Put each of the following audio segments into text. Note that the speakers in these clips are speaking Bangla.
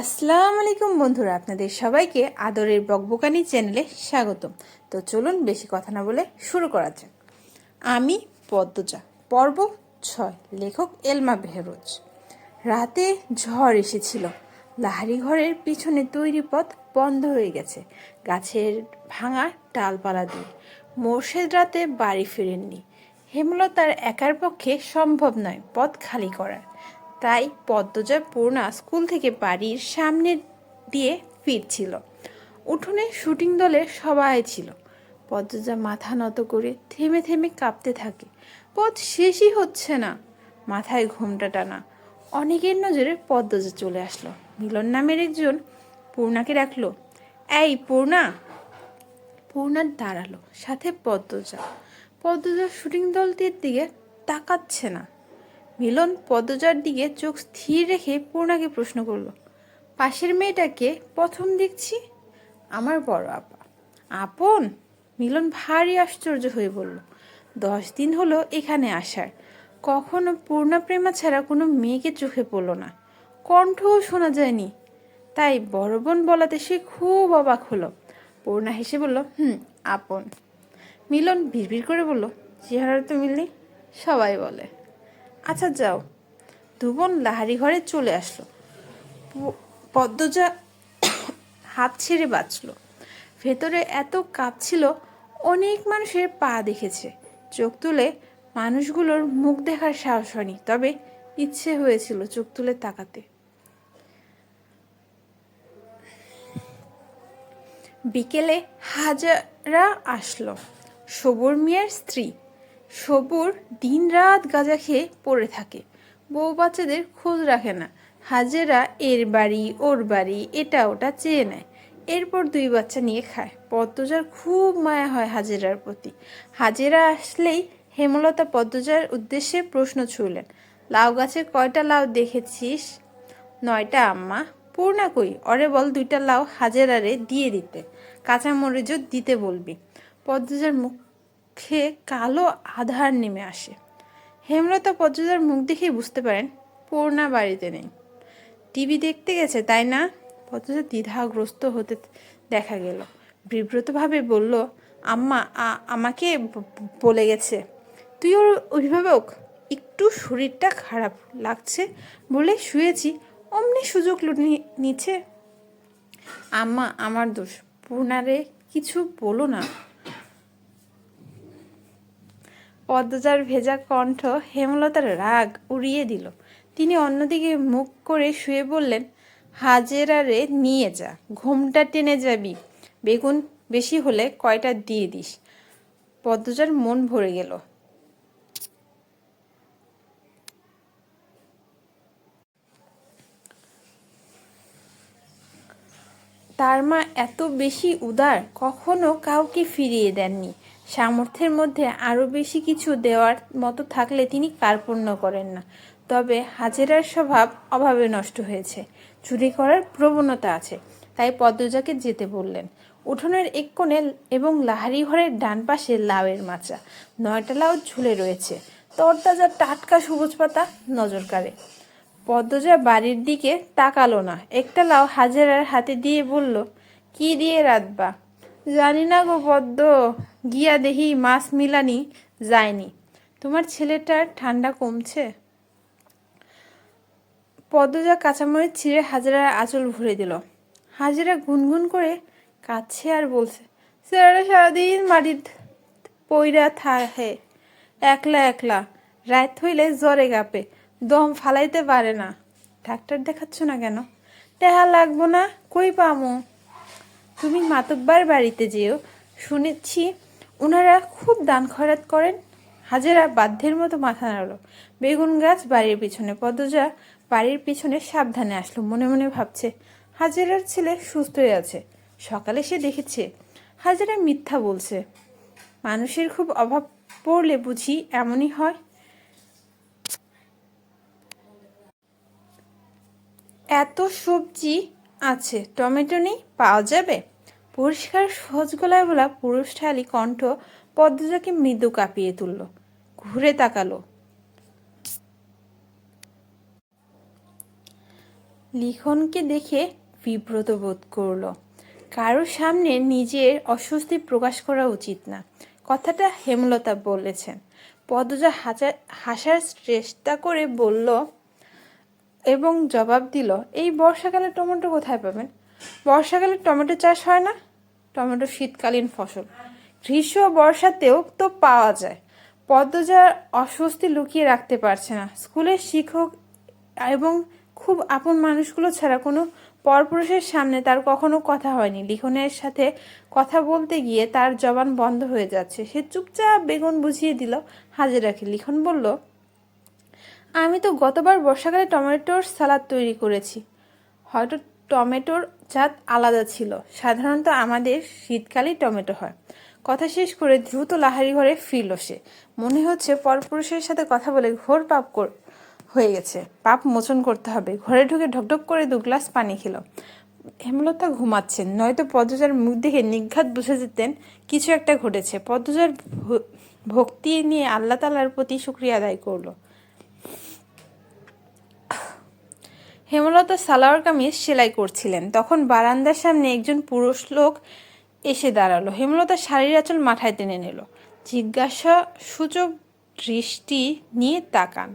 আসসালামু আলাইকুম বন্ধুরা, আপনাদের সবাইকে আদরের বকবকানি চ্যানেলে স্বাগতম। তো চলুন বেশি কথা না বলে শুরু করা যাক। আমি পদ্মজা, পর্ব ছয়, লেখক এলমা বেহরোজ। রাতে ঝড় এসেছিল, লাহারি ঘরের পিছনে তৈরি পথ বন্ধ হয়ে গেছে, গাছের ভাঙা ডালপালা দিয়ে। মোর্শেদ রাতে বাড়ি ফেরেননি, হেমলতার একার পক্ষে সম্ভব নয় পথ খালি করার। তাই পদ্মজা পূর্ণা স্কুল থেকে বাড়ির সামনে দিয়ে ফিরছিল। উঠোনে শুটিং দলের সবাই ছিল। পদ্মজা মাথা নত করে থেমে থেমে কাঁপতে থাকে। পথ শেষই হচ্ছে না। মাথায় ঘোমটা টানা। অনেকের নজরে পদ্মজা চলে আসলো। মিলন নামের একজন পূর্ণাকে রাখল এই পূর্ণা! পূর্ণা দাঁড়াল, সাথে পদ্মজা। পদ্মজা শুটিং দলটির দিকে তাকাচ্ছে না। মিলন পদ্মজার দিকে চোখ স্থির রেখে পূর্ণাকে প্রশ্ন করল, পাশের মেয়েটাকে প্রথম দেখছি? আমার বড় আপা। আপন? মিলন ভারী আশ্চর্য হয়ে বলল, দশ দিন হলো এখানে আসার। কখনো পূর্ণা প্রেমা ছাড়া কোনো মেয়েকে চোখে পড়ল না। কণ্ঠও শোনা যায়নি। তাই বড় বোন বলাতে সে খুব অবাক হলো। পূর্ণা হেসে বলল, হুম, আপন। মিলন বিড়বিড় করে বলল, চেহারা তো মিলনি? সবাই বলে আচ্ছা যাও। দুবন লাহারি ঘরে চলে আসলো। পদ্মজা হাত ছেড়ে বাঁচল। ভেতরে এত কাঁপছিল, অনেক মানুষের পা দেখেছে। চোখ তুলে মানুষগুলোর মুখ দেখার সাহস হয়নি, তবে ইচ্ছে হয়েছিল চোখ তুলে তাকাতে। বিকেলে হাজারা আসলো। সবুর মিয়ার স্ত্রী সবুর দিনরাত গাঁজা খেয়ে পড়ে থাকে। বউ বাচ্চাদের খোঁজ রাখে না। হাজেরা, এর বাড়ি, ওর বাড়ি, এটা ওটা চেয়ে নেয়। এরপর দুই বাচ্চা নিয়ে খায়। পদ্মজার খুব মায়া হয় হাজেরার প্রতি। হাজেরা আসলেই হেমলতা পদ্মজার উদ্দেশ্যে প্রশ্ন ছুঁলেন লাউ গাছে কয়টা লাউ দেখেছিস? নয়টা, আম্মা। পূর্ণা কই? অরে বল, দুইটা লাউ হাজেরারে দিয়ে দিতে। কাঁচা মরিচও দিতে বলবি। পদ্মজার মুখে কালো আধার নেমে আসে। হেমলতা পদ্মজার মুখ দেখেই বুঝতে পারেন পূর্ণা বাড়িতে নেই। টিভি দেখতে গেছে, তাই না? পদ্মজা দ্বিধাগ্রস্ত হতে দেখা গেল। বিব্রতভাবে বলল, আম্মা আমাকে বলে গেছে। তুই ওর অভিভাবক? একটু শরীরটা খারাপ লাগছে বলে শুয়েছি, অমনি সুযোগ লুটে নিচ্ছে? আম্মা, আমার দোষ। পূর্ণারে কিছু বলো না। পদ্মজার ভেজা কণ্ঠ হেমলতার রাগ উড়িয়ে দিল। তিনি অন্যদিকে মুখ করে শুয়ে বললেন, হাজেরারে নিয়ে যা, ঘুমটা টেনে যাবি। বেগুন বেশি হলে কয়টা দিয়ে দিস? পদ্মজার মন ভরে গেল। তার মা এত বেশি উদার, কখনো কাউকে ফিরিয়ে দেননি। সামর্থ্যের মধ্যে আরও বেশি কিছু দেওয়ার মতো থাকলে তিনি কার্পণ্য করেন না। তবে হাজেরার স্বভাব অভাবে নষ্ট হয়েছে। চুরি করার প্রবণতা আছে, তাই পদ্মজাকে যেতে বললেন। উঠোনের এক কোণে এবং লাহারি ঘরের ডান পাশে লাউয়ের মাচা। নয়টা লাউ ঝুলে রয়েছে। তরতাজা টাটকা সবুজ পাতা নজর কাড়ে। পদ্মজা বাড়ির দিকে তাকালো না। একটা লাউ হাজেরার হাতে দিয়ে বলল, কি দিয়ে রাতবা জানি না গো পদ্ম, গিয়া দেখি মাছ মিলানি যায়নি। তোমার ছেলেটার ঠান্ডা কমছে? পদ্মজা কাঁচামরিচ ছিঁড়ে হাজেরার আঁচল ভরে দিল। হাজেরা গুনগুন করে কাছে আর বলছে ছেলেটা সারাদিন মাটির পইরা থাকে, একলা একলা। রাত হইলে জ্বরে গাপে, দম ফালাইতে পারে না। ডাক্তার দেখাচ্ছ না কেন? টেহা লাগবো না, কই পামো? তুমি মাতব্বার বাড়িতে যেও, শুনেছি ওনারা খুব দান খরাত করেন। হাজেরা বাধ্যের মতো মাথা নাড়ল। বেগুন গাছ বাড়ির পিছনে, পদ্মজা বাড়ির পিছনে সাবধানে আসলো, মনে মনে ভাবছে, হাজেরার ছেলে সুস্থই আছে, সকালে সে দেখেছে, হাজেরা মিথ্যা বলছে। মানুষের খুব অভাব পড়লে বুঝি এমনই হয়। এত সবজি আছে, টমেটো নেই, পাওয়া যাবে? পরিষ্কার সহজ গলায় বলা পুরুষ ঠালি কণ্ঠ পদ্মজাকে মৃদু কাঁপিয়ে তুলল। ঘুরে তাকালো। লিখনকে দেখে বিব্রত বোধ করল। কারোর সামনে নিজের অস্বস্তি প্রকাশ করা উচিত না। কথাটা হেমলতা বলেছেন। পদজা হাজার হাসার চেষ্টা করে বলল এবং জবাব দিল, এই বর্ষাকালে টমেটো কোথায় পাবেন? বর্ষাকালে টমেটো চাষ হয় না? টমেটো শীতকালীন ফসল। গ্রীষ্ম বর্ষাতেও তো পাওয়া যায়। পদ্মজার অস্বস্তি লুকিয়ে রাখতে পারছে না। স্কুলের শিক্ষক এবং খুব আপন মানুষগুলো ছাড়া কোনো পরপুরুষের সামনে তার কখনো কথা হয়নি। লিখনের সাথে কথা বলতে গিয়ে তার জবান বন্ধ হয়ে যাচ্ছে। সে চুপচাপ বেগুন বুঝিয়ে দিল হাজিরাকে লিখন বলল, আমি তো গতবার বর্ষাকালে টমেটোর সালাদ তৈরি করেছি। হয়তো টমেটোর জাত আলাদা ছিল। সাধারণত আমাদের শীতকালেই টমেটো হয়। কথা শেষ করে দ্রুত লাহারি ঘরে ফিরল সে। মনে হচ্ছে পরপুরুষের সাথে কথা বলে ঘোর পাপ হয়ে গেছে। পাপ মোচন করতে হবে। ঘরে ঢুকে ঢকঢক করে দু গ্লাস পানি খেলো। হেমলতা ঘুমাচ্ছেন। নয়তো পদ্মজার মুখ দেখে নিঘাত বুঝে যেতেন কিছু একটা ঘটেছে। পদ্মজার ভক্তি নিয়ে আল্লাহ তালার প্রতি শুক্রিয়া আদায় করল। হেমলতা সালোয়ার কামিজ সেলাই করছিলেন। তখন বারান্দার সামনে একজন পুরুষ লোক এসে দাঁড়াল। হেমলতা শাড়ির আঁচল মাথায় টেনে নিল। জিজ্ঞাসা সূচক দৃষ্টি নিয়ে তাকান।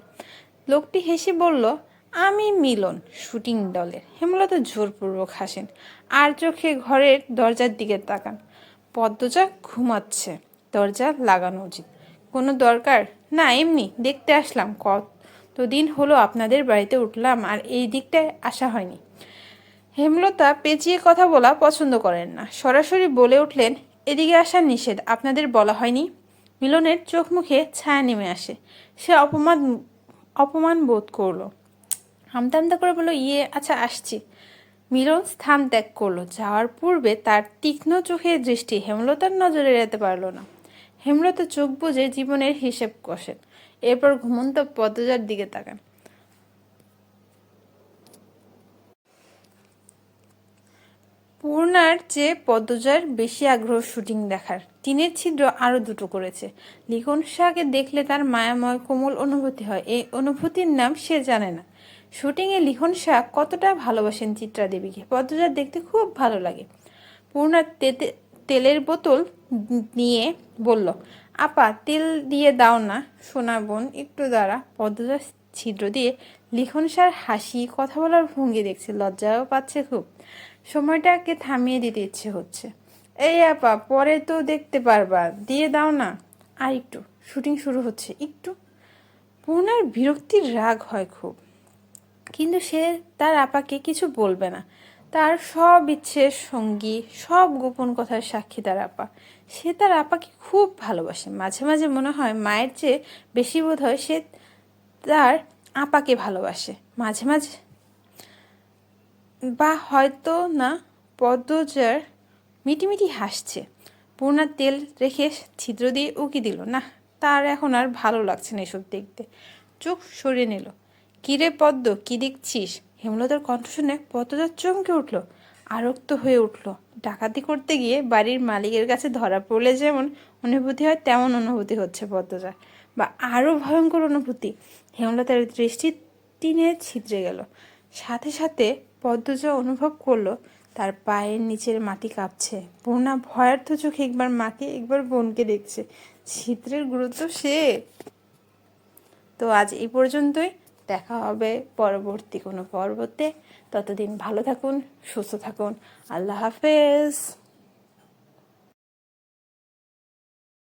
লোকটি হেসে বলল, আমি মিলন, শুটিং দলের। হেমলতা জোরপূর্বক হাসেন। আর চোখে ঘরের দরজার দিকে তাকান। পদ্মজা ঘুমাচ্ছে, দরজা লাগানো উচিত। কোনো দরকার? না, এমনি, দেখতে আসলাম। কতদিন হলো আপনাদের বাড়িতে উঠলাম আর এই দিকটায় আসা হয়নি। হেমলতা পেঁচিয়ে কথা বলা পছন্দ করেন না। সরাসরি বলে উঠলেন, এদিকে আসা নিষেধ, আপনাদের বলা হয়নি? মিলনের চোখ মুখে ছায়া নেমে আসে। সে অপমান অপমান বোধ করল। হামতা হামতা করে বলল ইয়ে আচ্ছা আসছি। মিলন স্থান ত্যাগ করল। যাওয়ার পূর্বে তার তীক্ষ্ণ চোখের দৃষ্টি হেমলতার নজরে এড়াতে পারল না। হেমলতা চোখ বুঝে জীবনের হিসেব কষেন। এরপর ঘুমন্ত পদ্মজার দিকে তাকান। পূর্ণার চেয়ে পদ্মজার বেশি আগ্রহ শুটিং দেখার। টিনের ছিদ্র আরও দুটো করেছে। লিখন শাহকে দেখলে তার মায়াময় কোমল অনুভূতি হয়। এই অনুভূতির নাম সে জানে না। শুটিংয়ে লিখন শাহ কতটা ভালোবাসেন চিত্রা দেবীকে? পদ্মজার দেখতে খুব ভালো লাগে। পূর্ণার তেতে তেলের বোতল নিয়ে বলল আপা, তেল দিয়ে দাও না, সোনা বোন, একটু দ্বারা পদ্মজার ছিদ্র দিয়ে লিখন সার হাসি, কথা বলার ভঙ্গি দেখছে, লজ্জাও পাচ্ছে খুব। সময়টাকে থামিয়ে দিতে ইচ্ছে হচ্ছে। এই আপা, পরে তো দেখতে পারবা, দিয়ে দাও না। আর একটু, শুটিং শুরু হচ্ছে, একটু। পূর্ণার বিরক্তির রাগ হয় খুব, কিন্তু সে তার আপাকে কিছু বলবে না। তার সব ইচ্ছের সঙ্গী, সব গোপন কথার সাক্ষী তার আপা। সে তার আপাকে খুব ভালোবাসে। মাঝে মাঝে মনে হয় মায়ের চেয়ে বেশি বোধ হয় সে তার আপাকে ভালোবাসে। মাঝে মাঝে বা হয়তো না, পদ্মজার মিটিমিটি হাসছে। পূর্ণা তেল রেখে ছিদ্র দিয়ে উকি দিল। না তার এখন আর ভালো লাগছে না এসব দেখতে। চোখ সরিয়ে নিল। কিরে পদ্ম, কি দেখছিস? হেমলতার কণ্ঠ শুনে পদ্মজার চমকে উঠল, আরক্ত হয়ে উঠল। ডাকাতি করতে গিয়ে বাড়ির মালিকের কাছে ধরা পড়লে যেমন অনুভূতি হয়, তেমন অনুভূতি হচ্ছে পদ্মজার বা আরও ভয়ঙ্কর অনুভূতি, হেমলতার দৃষ্টি টিনে ছিদ্রে গেল। সাথে সাথে পদ্মজা অনুভব করল, তার পায়ের নিচের মাটি কাঁপছে। পূর্ণা ভয়ার্থ চোখে একবার মাকে, একবার বোনকে দেখছে। ছিদ্রের গুরুত্ব সে। তো আজ এই পর্যন্তই। দেখা হবে পরবর্তী কোনো পর্বতে। ততদিন ভালো থাকুন সুস্থ থাকুন। আল্লাহ হাফেজ।